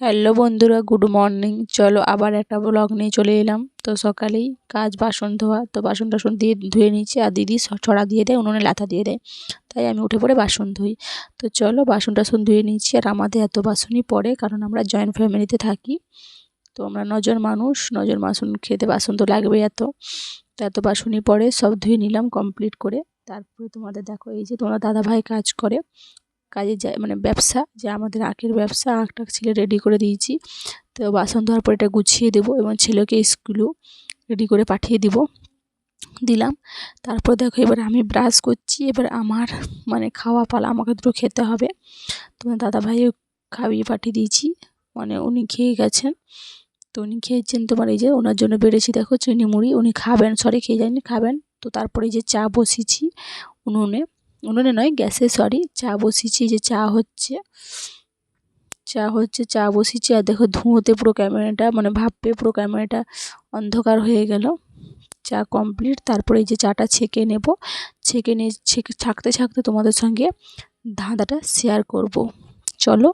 Hello বন্ধুরা, good morning. চলো আবার একটা ব্লগ নিয়ে চলে এলাম। তো সকালেই কাজ, বাসন ধোয়া, তো বাসন টাসন দিয়ে ধুয়ে নিচ্ছি আর দিদি ছড়া দিয়ে দেয়, উনুনে লাথা দিয়ে দেয়। তাই আমি উঠে পড়ে বাসন ধুই। তো চলো বাসন টাসন ধুয়ে নিচ্ছি আর আমাদের এত বাসনই পড়ে, কারণ আমরা জয়েন্ট ফ্যামিলিতে থাকি। তো আমরা নজন মানুষ, নজন বাসন খেতে বাসন তো লাগবে এত। তো এত বাসনই পড়ে, সব ধুয়ে নিলাম কমপ্লিট করে। তারপরে তোমাদের দেখো, এই যে তোমার দাদাভাই কাজ করে। কাজে যায় মানে ব্যবসা, যে আমাদের আখের ব্যবসা, আখটা ছেলে রেডি করে দিয়েছি। তো বাসন ধোয়ার পর এটা গুছিয়ে দেবো এবং ছেলেকে স্কুলেও রেডি করে পাঠিয়ে দিব। দিলাম। তারপর দেখো এবার আমি ব্রাশ করছি, এবার আমার মানে খাওয়া পালা আমাকে দুটো খেতে হবে। তোমার দাদাভাইও খাইয়ে পাঠিয়ে দিয়েছি। মানে উনি খেয়ে গেছেন। তো উনি খেয়েছেন তোমার এই যে ওনার জন্য বেড়েছি দেখো চিনি মুড়ি। উনি খাবেন সরি খেয়ে যায়নি, খাবেন। তো তারপরে যে চা বসিয়েছি উনুনে। উনুনে নয়, গ্যাসে সরি চা বসিয়েছি যে চা হচ্ছে। চা হচ্ছে, চা বসিয়েছি, আর দেখো ধুঁয়োতে পুরো ক্যামেরাটা মানে ভাববে পুরো ক্যামেরাটা অন্ধকার হয়ে গেল। চা কমপ্লিট তারপরে এই যে চাটা ছেঁকে নেব। ছেঁকে নিয়ে, ছেঁকে, ছাঁকতে ছাঁকতে তোমাদের সঙ্গে ধাঁধাটা শেয়ার করব। চলো।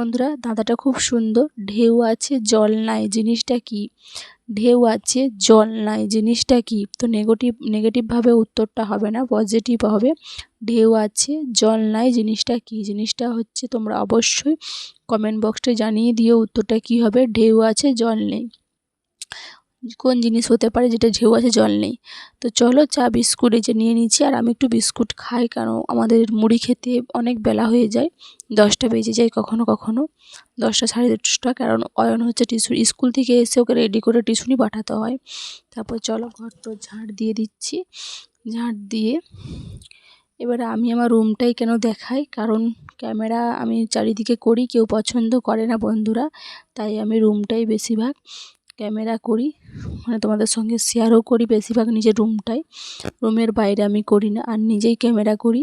বন্ধুরা, ধাঁধাটা খুব সুন্দর, ঢেউ আছে, জল নাই, জিনিসটা কি? ঢেউ আছে, জল নাই, জিনিসটা কি? তো নেগেটিভ নেগেটিভভাবে উত্তরটা হবে না পজিটিভ হবে। ঢেউ আছে, জল নাই, জিনিসটা কি? জিনিসটা হচ্ছে তোমরা অবশ্যই কমেন্ট বক্সে জানিয়ে দিও উত্তরটা কি হবে। ঢেউ আছে, জল নেই। কোন জিনিস হতে পারে যেটা ঢেউ আছে, জল নেই। তো চলো চা, বিস্কুট এই যে নিয়ে নিচ্ছি, আর আমি একটু বিস্কুট খাই, কারণ আমাদের মুড়ি খেতে অনেক বেলা হয়ে যায়। দশটা বেজে যায় কখনো কখনো। দশটা সাড়ে দশটা, কারণ অয়ন হচ্ছে টিউশন স্কুল থেকে এসে ওকে রেডি করে টিউশনি পাঠাতে হয়। তারপর চলো ঘরটা ঝাঁট দিয়ে দিচ্ছি। ঝাঁট দিয়ে এবারে আমি আমার রুমটাই কেন দেখাই? কারণ ক্যামেরা আমি চারিদিকে করি, কেউ পছন্দ করে না বন্ধুরা, তাই আমি রুমটাই বেশিরভাগ ক্যামেরা করি। মানে তোমাদের সঙ্গে শেয়ারও করি বেশিরভাগ নিজের রুমটাই রুমের বাইরে আমি করি না, আর নিজেই ক্যামেরা করি।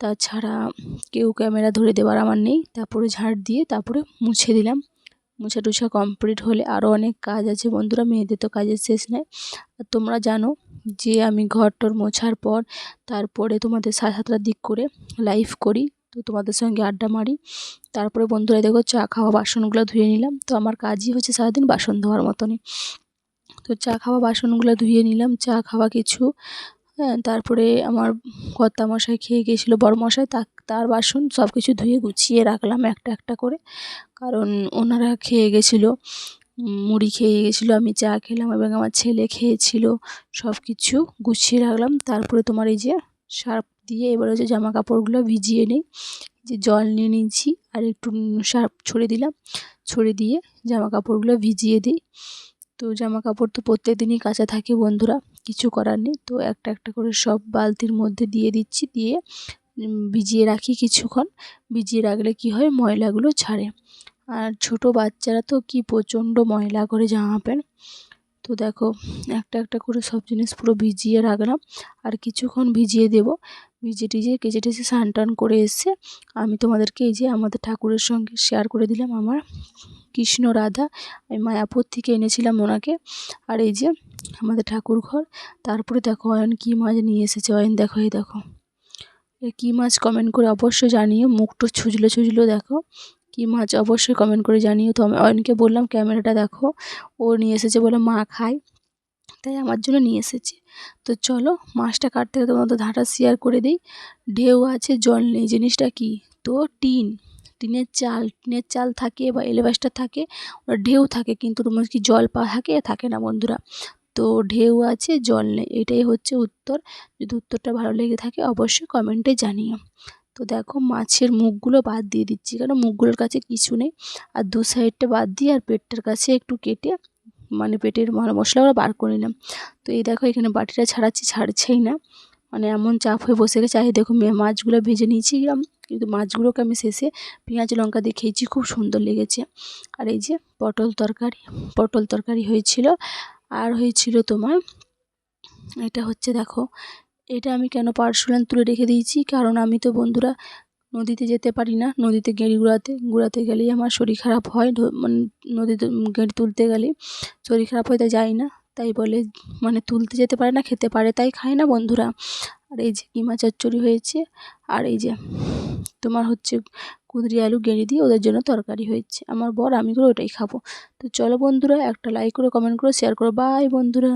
তাছাড়া কেউ ক্যামেরা ধরে দেওয়ার আমার নেই, তারপরে ঝাড় দিয়ে তারপরে মুছে দিলাম। মুছা টুছা কমপ্লিট হলে আরও অনেক কাজ আছে বন্ধুরা, মেয়েদের তো কাজের শেষ নেই। আর তোমরা জানো যে আমি ঘর টর মোছার পর তারপরে তোমাদের সাড়ে সাতটার দিক করে লাইভ করি, তো তোমাদের সঙ্গে আড্ডা মারি। তারপরে বন্ধুরা দেখো চা খাওয়া বাসনগুলো ধুয়ে নিলাম, তো আমার কাজই হচ্ছে সারাদিন বাসন ধোয়ার মতনই। তো চা খাওয়া বাসনগুলো ধুয়ে নিলাম, চা খাওয়া কিছু। হ্যাঁ তারপরে আমার কর্তামশাই খেয়ে গিয়েছিল বড়মশাই তা, তার বাসন সব কিছু ধুয়ে গুছিয়ে রাখলাম একটা একটা করে। কারণ ওনারা খেয়ে গেছিল মুড়ি খেয়ে গেছিল, আমি চা খেলাম এবং আমার ছেলে খেয়েছিল সব কিছু গুছিয়ে রাখলাম। তারপরে তোমার এই যে সার্ফ দিয়ে এবার হচ্ছে জামা কাপড়গুলো ভিজিয়ে নিই যে জল নিয়ে নিয়েছি আর একটু সার্ফ ছড়ে দিলাম ছড়ে দিয়ে জামা কাপড়গুলো ভিজিয়ে দিই। তো জামা কাপড় তো প্রত্যেক দিনই কাঁচা থাকে বন্ধুরা, কিছু করার নেই। তো একটা একটা করে সব বালতির মধ্যে দিয়ে দিচ্ছি, দিয়ে ভিজিয়ে রাখি কিছুক্ষণ। ভিজিয়ে রাখলে কি হয়? ময়লাগুলো ছাড়ে। আর ছোট বাচ্চারা তো কি প্রচণ্ড ময়লা করে জামা প্যান্ট তো দেখো, একটা একটা করে সব জিনিস পুরো ভিজিয়ে রাখলাম। আর কিছুক্ষণ ভিজিয়ে দেব। ভিজে টিজে কেচে টেচে স্নান টান করে এসে আমি তোমাদেরকে এই যে আমাদের ঠাকুরের সঙ্গে শেয়ার করে দিলাম আমার কৃষ্ণ রাধা আমি মায়াপুর থেকে এনেছিলাম ওনাকে। আর এই যে আমাদের ঠাকুর ঘর, তারপরে দেখো অয়ন কী মাছ নিয়ে এসেছে। অয়ন দেখো, এই দেখো। কী মাছ কমেন্ট করে অবশ্যই জানিও। মুখটা ছুজলো ছুজলো দেখো। কী মাছ অবশ্যই কমেন্ট করে জানিও। তো আমি অয়নকে বললাম, ক্যামেরাটা দেখো। ও নিয়ে এসেছে বলে মা খায়। তাই আমার জন্য নিয়ে এসেছে। তো চলো মাছটা কাটতে তোমাদের ধাঁটা শেয়ার করে দিই। ঢেউ আছে, জল নেই। জিনিসটা কি? তো টিন। টিনের চাল। টিনের চাল থাকে বা এলেবাসটা থাকে ওরা ঢেউ থাকে, কিন্তু তোমার কি জল পা থাকে? থাকে না বন্ধুরা। তো ঢেউ আছে, জল নেই। এটাই হচ্ছে উত্তর। যদি উত্তরটা ভালো লেগে থাকে অবশ্যই কমেন্টে জানিও। তো দেখো মাছের মুখগুলো বাদ দিয়ে দিচ্ছি কারণ মুখগুলোর কাছে কিছু নেই। আর দু সাইডটা বাদ দিয়ে আর পেটটার কাছে একটু কেটে মানে পেটের মশলাগুলো বার করে নিলাম। তো এই দেখো এখানে বাটিটা ছাড়াচ্ছি, ছাড়ছেই না। মানে এমন চাপ হয়ে বসে গেছে। আর দেখো মাছগুলো ভেজে নিয়েছি কিন্তু মাছগুলোকে আমি শেষে পেঁয়াজ, লঙ্কা দিয়ে খেয়েছি, খুব সুন্দর লেগেছে। আর এই যে পটল তরকারি পটল তরকারি হয়েছিল। আর হয়েছিল তোমার, এটা হচ্ছে দেখো এটা আমি কেন পার্সোনাল তুলে রেখে দিয়েছি? কারণ আমি তো বন্ধুরা নদীতে যেতে পারি না। নদীতে গেঁড়ি গুড়াতে গুড়াতে গেলেই আমার শরীর খারাপ হয়। মানে নদীতে গেঁড়ি তুলতে গেলে শরীর খারাপ হয় তাই যাই না। তাই বলে মানে তুলতে যেতে পারে না, খেতে পারে, তাই খায় না বন্ধুরা। আর এই যে কিমা চচ্চড়ি হয়েছে, আর এই যে তোমার হচ্ছে কুঁদরি আলু গেঁড়ি দিয়ে ওদের জন্য তরকারি হয়েছে। আমার বর, আমি করে ওটাই খাব। তো চলো বন্ধুরা, একটা লাইক করে কমেন্ট করে শেয়ার করো। বাই বন্ধুরা।